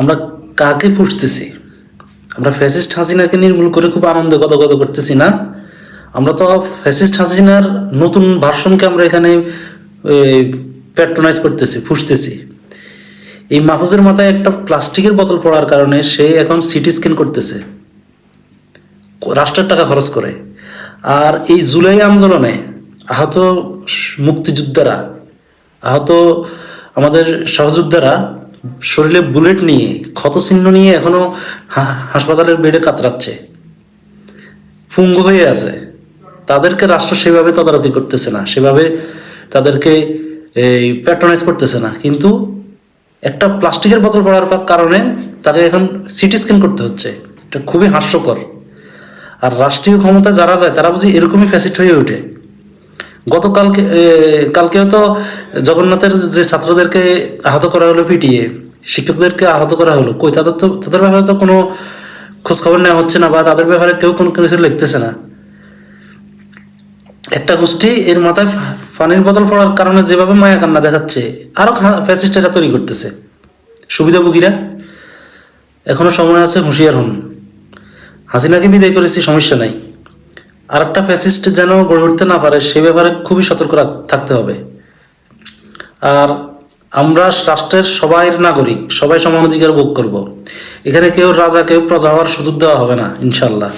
আমরা কাকে পুষতেছি আমরা ফ্যাসিস্ট হাসিনাকে নির্মূল করে খুব আনন্দ গদগদ করতেছি না? আমরা তো ফ্যাসিস্ট হাসিনার নতুন ভার্সনকে আমরা এখানে প্যাট্রোনাইজ করতেছি ফুসতেছি এই মাহফুজের মাথায় একটা প্লাস্টিকের বোতল পড়ার কারণে সে এখন সিটি স্ক্যান করতেছে। রাষ্ট্রের টাকা খরচ করে। আর এই জুলাই আন্দোলনে আহত মুক্তিযোদ্ধারা, আহত আমাদের সহযোদ্ধারা শরীরে বুলেট নিয়ে, ক্ষতচিহ্ন নিয়ে এখনও হাসপাতালের বেডে কাতরাচ্ছে। পুঙ্গ হয়ে আছে। তাদেরকে রাষ্ট্র সেভাবে তদারকি করতেছে না, সেভাবে তাদেরকে এই প্যাট্রোনাইজ করতেছে না। কিন্তু একটা প্লাস্টিকের বোতল পড়ার কারণে তাকে এখন সিটি স্ক্যান করতে হচ্ছে। এটা খুবই হাস্যকর। আর রাষ্ট্রীয় ক্ষমতা যারা যায়, তারা বুঝি এরকমই ফ্যাসিট হয়ে ওঠে। গতকালকে কালকেও তো জগন্নাথের যে ছাত্রদেরকে আহত করা হলো পিটিয়ে শিক্ষকদেরকে আহত করা হলো। কই, তাদের তো তাদের ব্যাপারে তো কোনো খোঁজখবর নেওয়া হচ্ছে না বা তাদের ব্যাপারে কেউ কোনো কিছু লিখতেছে না। একটা গোষ্ঠী এর মাথায় পানির বোতল পড়ার কারণে যেভাবে মায়া কান্না দেখাচ্ছে, আরও ফ্যাসিস্টেরা তৈরি করতেছে। সুবিধাভোগীরা এখনও সময় আছে হুঁশিয়ার হন। হাসিনাকে বিদায় করেছি, সমস্যা নাই। আর একটা ফ্যাসিস্ট যেন গড়ে উঠতে না পারে, সে ব্যাপারে খুবই সতর্ক থাকতে হবে। আর আমরা রাষ্ট্রের সবাই নাগরিক, সবাই সমান অধিকার ভোগ করব। এখানে কেউ রাজা, কেউ প্রজা হওয়ার সুযোগ দেওয়া হবে না ইনশাল্লাহ